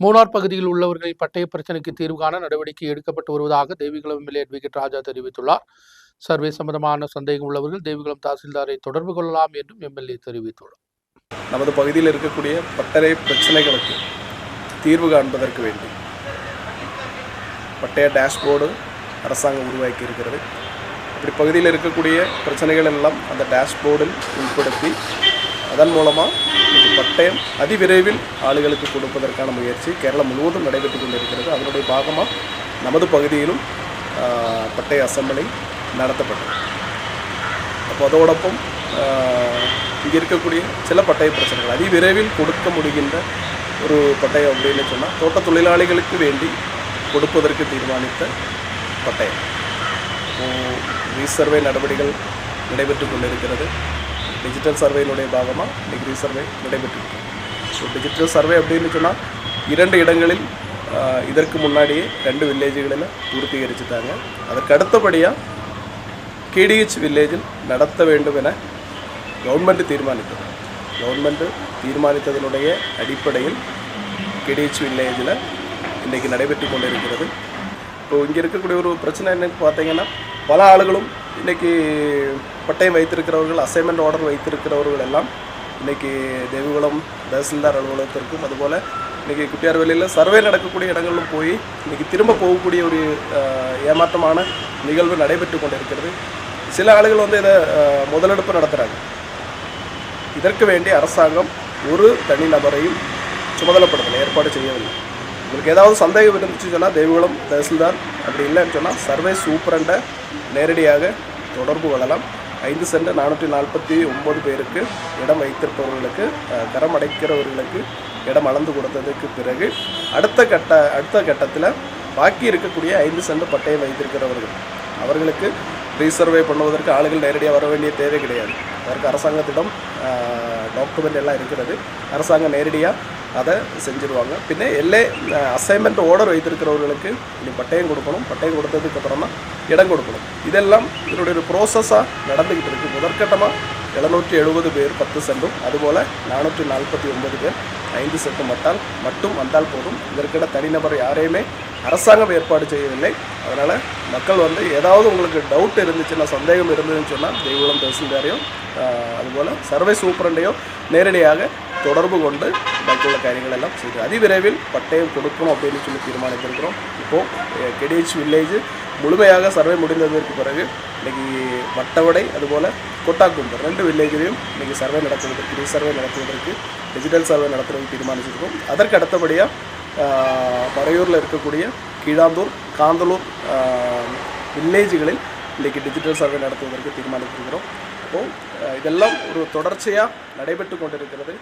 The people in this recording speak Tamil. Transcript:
மூணார் பகுதியில் உள்ளவர்களின் பட்டய பிரச்சனைக்கு தீர்வு காண நடவடிக்கை எடுக்கப்பட்டு வருவதாக தேவிகுளம் எம்எல்ஏ அட்வொகேட் ராஜா தெரிவித்துள்ளார். சர்வே சம்பந்தமான சந்தேகம் உள்ளவர்கள் தேவிகுளம் தாசில்தாரை தொடர்பு கொள்ளலாம் என்றும் எம்எல்ஏ தெரிவித்துள்ளார். நமது பகுதியில் இருக்கக்கூடிய பட்டறை பிரச்சனைகளுக்கு தீர்வு காண்பதற்கு வேண்டி பட்டய டேஷ்போர்டு அரசாங்கம் உருவாக்கி இருக்கிறது இப்படி பகுதியில் இருக்கக்கூடிய பிரச்சனைகள் எல்லாம் அந்த டேஷ்போர்டில் உட்படுத்தி அதன் மூலமாக பட்டயம் அதிவிரைவில் ஆளுகளுக்கு கொடுப்பதற்கான முயற்சி கேரளம் முழுவதும் நடைபெற்று கொண்டிருக்கிறது. அதனுடைய பாகமாக நமது பகுதியிலும் பட்டய அசம்பிளி நடத்தப்பட்டது. அப்போ அதோடொപ്പം இங்கே இருக்கக்கூடிய சில பட்டய பிரச்சனைகள். அதிவிரைவில் கொடுக்க முடிகின்ற ஒரு பட்டயம் அப்படின்னு சொன்னால் தோட்ட தொழிலாளிகளுக்கு வேண்டி கொடுப்பதற்கு தீர்மானித்த பட்டயம். ரீசர்வே நடவடிக்கைகள் நடைபெற்று கொண்டிருக்கிறது. டிஜிட்டல் சர்வேயினுடைய பாகமாக டிகிரி சர்வே நடைபெற்று ஸோ டிஜிட்டல் சர்வே அப்படின்னு சொன்னால் இரண்டு இடங்களில் இதற்கு முன்னாடியே ரெண்டு வில்லேஜுகளில் பூர்த்தீகரிச்சுட்டாங்க. அதற்கு அடுத்தபடியாக கேடிஹெச் வில்லேஜில் நடத்த வேண்டும் என கவர்மெண்ட் தீர்மானித்தது. கவர்மெண்ட் தீர்மானித்ததனுடைய அடிப்படையில் கேடிஹெச் வில்லேஜில் இன்றைக்கி நடைபெற்று கொண்டிருக்கிறது. இப்போது இங்கே இருக்கக்கூடிய ஒரு பிரச்சனை என்னன்னு பார்த்தீங்கன்னா பல ஆளுகளும் இன்றைக்கி பட்டயம் வைத்திருக்கிறவர்கள் அசைன்மெண்ட் ஆர்டர் வைத்திருக்கிறவர்கள் எல்லாம் இன்றைக்கி தேவிகுளம் தஹசில்தார் அலுவலகத்திற்கும் அதுபோல் இன்றைக்கி குட்டியார் வெளியில் சர்வே நடக்கக்கூடிய இடங்களிலும் போய் இன்றைக்கி திரும்ப போகக்கூடிய ஒரு ஏமாற்றமான நிகழ்வு நடைபெற்று கொண்டிருக்கிறது. சில ஆளுகள் வந்து இதை முதலெடுப்பு நடத்துகிறாங்க இதற்கு வேண்டி அரசாங்கம் ஒரு தனிநபரையும் சுமதலப்படுத்தலை ஏற்பாடு செய்யவில்லை. உங்களுக்கு ஏதாவது சந்தேகம் இருந்துச்சு சொன்னால் தெய்வகுளம் தஹசில்தார் அப்படி இல்லைன்னு சொன்னால் சர்வே சூப்பரண்டை நேரடியாக தொடர்பு கொள்ளலாம். ஐந்து சென்ட் நானூற்றி நாற்பத்தி ஒம்பது பேருக்கு இடம் வைத்திருப்பவர்களுக்கு கரம் அடைக்கிறவர்களுக்கு இடம் அளந்து கொடுத்ததுக்கு பிறகு அடுத்த கட்ட அடுத்த கட்டத்தில் பாக்கி இருக்கக்கூடிய ஐந்து சென்ட் பட்டயம் வைத்திருக்கிறவர்கள். அவர்களுக்கு ரீசர்வே பண்ணுவதற்கு ஆளுகள் நேரடியாக வர வேண்டிய தேவை கிடையாது. அதற்கு அரசாங்கத்திடம் டாக்குமெண்ட் எல்லாம் இருக்கிறது. அரசாங்கம் நேரடியாக அதை செஞ்சுருவாங்க. பின்ன எல்லே அசைன்மெண்ட் ஓர்டர் வைத்திருக்கிறவர்களுக்கு இனி பட்டயம் கொடுக்கணும். பட்டயம் கொடுத்ததுக்கு அப்புறமா இடம் கொடுக்கணும். இதெல்லாம் இதனுடைய ஒரு ப்ரோசஸாக நடந்துக்கிட்டு இருக்குது முதற்கட்டமாக எழுநூற்றி எழுபது பேர் பத்து சென்டும் அதுபோல் நானூற்றி நாற்பத்தி ஒன்பது பேர் ஐந்து சென்ட் மட்டால் மட்டும் வந்தால் போதும். இதற்கிட தனிநபர் யாரையுமே அரசாங்கம் ஏற்பாடு செய்யவில்லை. அதனால் மக்கள் வந்து ஏதாவது உங்களுக்கு டவுட் இருந்துச்சுன்னா சந்தேகம் இருந்ததுன்னு சொன்னால் தெய்வகுளம் தஹசில்தாரையோ அதுபோல் சர்வே சூப்பரண்டையும் நேரடியாக தொடர்பு கொண்டு பாக்கியுள்ள காரியங்கள் எல்லாம் செய்து அதிவிரைவில் பட்டயம் கொடுக்கணும் அப்படின்னு சொல்லி தீர்மானித்திருக்கிறோம் இப்போது கெடிஹெச் வில்லேஜ் முழுமையாக சர்வே முடிந்ததற்கு பிறகு இன்னைக்கு வட்டவடை அதுபோல் கொட்டாக்குண்டு ரெண்டு வில்லேஜிலையும் இன்னைக்கு சர்வே நடத்துவதற்கு ரீசர்வே நடத்துவதற்கு டிஜிட்டல் சர்வே நடத்துவதற்கு தீர்மானிச்சிருக்கோம் அதற்கு அடுத்தபடியாக மறையூரில் இருக்கக்கூடிய கீழாந்தூர் காந்தலூர் வில்லேஜுகளில் இன்றைக்கி டிஜிட்டல் சர்வே நடத்துவதற்கு தீர்மானித்திருக்கிறோம் இப்போது இதெல்லாம் ஒரு தொடர்ச்சியாக நடைபெற்று கொண்டிருக்கிறது